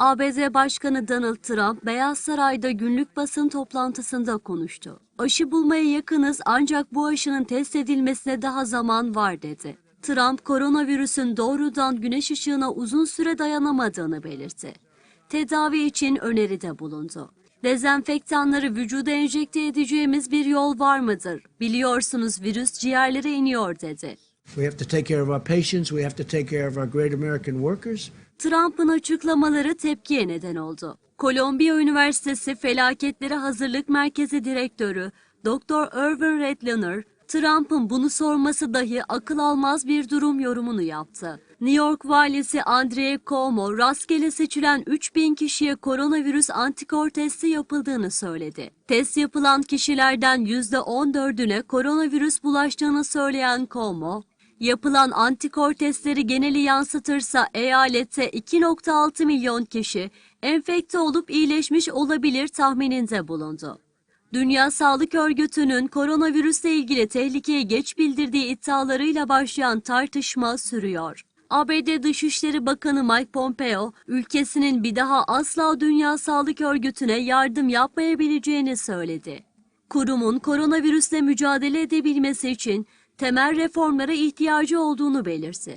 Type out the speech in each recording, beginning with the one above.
ABD Başkanı Donald Trump, Beyaz Saray'da günlük basın toplantısında konuştu. Aşı bulmaya yakınız ancak bu aşının test edilmesine daha zaman var dedi. Trump, koronavirüsün doğrudan güneş ışığına uzun süre dayanamadığını belirtti. Tedavi için öneride bulundu. Dezenfektanları vücuda enjekte edeceğimiz bir yol var mıdır? Biliyorsunuz virüs ciğerlere iniyor dedi. We have to take care of our patients. We have to take care of our great American workers. Trump'ın açıklamaları tepkiye neden oldu. Kolombiya Üniversitesi Felaketlere Hazırlık Merkezi Direktörü Dr. Irvin Redlener, Trump'ın bunu sorması dahi akıl almaz bir durum yorumunu yaptı. New York valisi Andrea Cuomo, rastgele seçilen 3000 kişiye koronavirüs antikor testi yapıldığını söyledi. Test yapılan kişilerden %14'üne koronavirüs bulaştığını söyleyen Cuomo, Yapılan antikor testleri geneli yansıtırsa eyalette 2.6 milyon kişi enfekte olup iyileşmiş olabilir tahmininde bulundu. Dünya Sağlık Örgütü'nün koronavirüsle ilgili tehlikeyi geç bildirdiği iddialarıyla başlayan tartışma sürüyor. ABD Dışişleri Bakanı Mike Pompeo, ülkesinin bir daha asla Dünya Sağlık Örgütü'ne yardım yapmayabileceğini söyledi. Kurumun koronavirüsle mücadele edebilmesi için temel reformlara ihtiyacı olduğunu belirtti.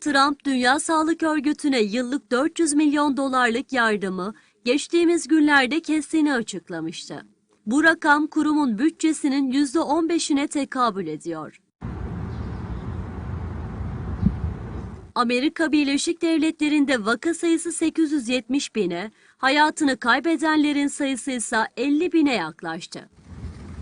Trump, Dünya Sağlık Örgütü'ne yıllık 400 milyon dolarlık yardımı geçtiğimiz günlerde kestiğini açıklamıştı. Bu rakam kurumun bütçesinin %15'ine tekabül ediyor. Amerika Birleşik Devletleri'nde vaka sayısı 870 bine, hayatını kaybedenlerin sayısı ise 50 bine yaklaştı.